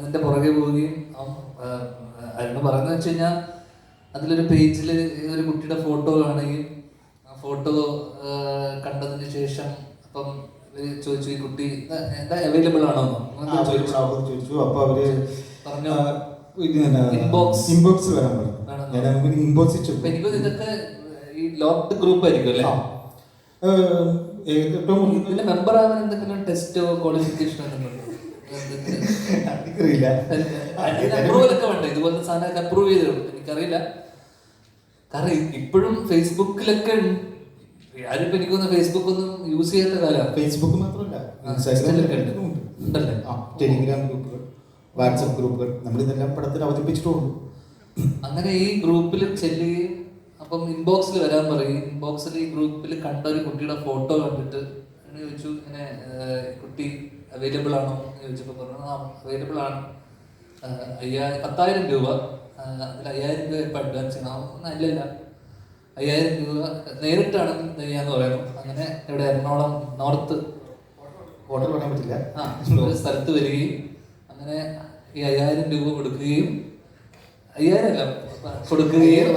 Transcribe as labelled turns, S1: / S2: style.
S1: അതിന്റെ പുറകെ പോവുകയും അരുണ് പറയുന്നത് വെച്ച് കഴിഞ്ഞാൽ അതിലൊരു പേജിൽ ഒരു കുട്ടിയുടെ ഫോട്ടോ കാണുകയും ആ ഫോട്ടോ കണ്ടതിന് ശേഷം അപ്പം ചോദിച്ചു ഈ കുട്ടി എന്താ- അവൈലബിൾ ആണോ. ചോദിച്ചു
S2: അപ്പോൾ അവർ
S1: പറഞ്ഞു.
S2: ഇത് ഇൻബോക്സ് വരാൻ പറഞ്ഞു ഇൻബോക്സ്
S1: ഇതൊക്കെ ഈ ലോക്ക്ഡ് ഗ്രൂപ്പ് ആയിരിക്കും അല്ലേ? ഇതിന്റെ മെമ്പർ ആവാൻ എന്തെങ്കിലും ടെസ്റ്റോ ക്വാളിഫിക്കേഷനോ എന്തെങ്കിലും
S2: എനിക്കറിയില്ല
S1: അപ്രൂവൽ ഒക്കെ വേണ്ട? ഇതുപോലത്തെ സാധനമൊക്കെ അപ്രൂവ് ചെയ്ത് എനിക്കറിയില്ല. കാരണം ഇപ്പോഴും ഫേസ്ബുക്കിലൊക്കെ ഉണ്ട്. ആരും എനിക്ക് തോന്നുന്നു ഫേസ്ബുക്ക് ഒന്നും യൂസ് ചെയ്യാത്ത കാലമാണ്
S2: ഫേസ്ബുക്ക് മാത്രമല്ല ഇൻസ്റ്റാഗ്രാമിലൊക്കെ
S1: ഉണ്ട്.
S2: ഉണ്ട്.
S1: ഉണ്ടല്ലേ?
S2: ടെലിഗ്രാം ഗ്രൂപ്പുകൾ വാട്സപ്പ് ഗ്രൂപ്പുകൾ നമ്മളിതെല്ലാം പടത്തിൽ അവതരിപ്പിച്ചിട്ടുള്ളൂ.
S1: അങ്ങനെ ഈ ഗ്രൂപ്പിൽ ചെല്ലുകയും അപ്പം ഇൻബോക്സിൽ വരാൻ പറയും. ഇൻബോക്സിൽ ഈ ഗ്രൂപ്പിൽ കണ്ട ഒരു കുട്ടിയുടെ ഫോട്ടോ കണ്ടിട്ട് ചോദിച്ചു ഇങ്ങനെ കുട്ടി അവൈലബിൾ ആണോ എന്ന് ചോദിച്ചപ്പോൾ പറഞ്ഞു ആ അവൈലബിൾ ആണ്. അയ്യായിരം പത്തായിരം രൂപ. അതിൽ അയ്യായിരം രൂപ ഇപ്പം അഡ്വാൻസ് ചെയ്യണം അല്ലല്ല അയ്യായിരം രൂപ നേരിട്ടാണ് തയ്യാന്ന് പറയുന്നു അങ്ങനെ ഇവിടെ എറണാകുളം നോർത്ത്
S2: ഹോട്ടൽ പറയാൻ പറ്റില്ല.
S1: ആ ഒരു സ്ഥലത്ത് വരികയും അങ്ങനെ ഈ അയ്യായിരം രൂപ കൊടുക്കുകയും അയ്യായിരം അല്ല കൊടുക്കുകയും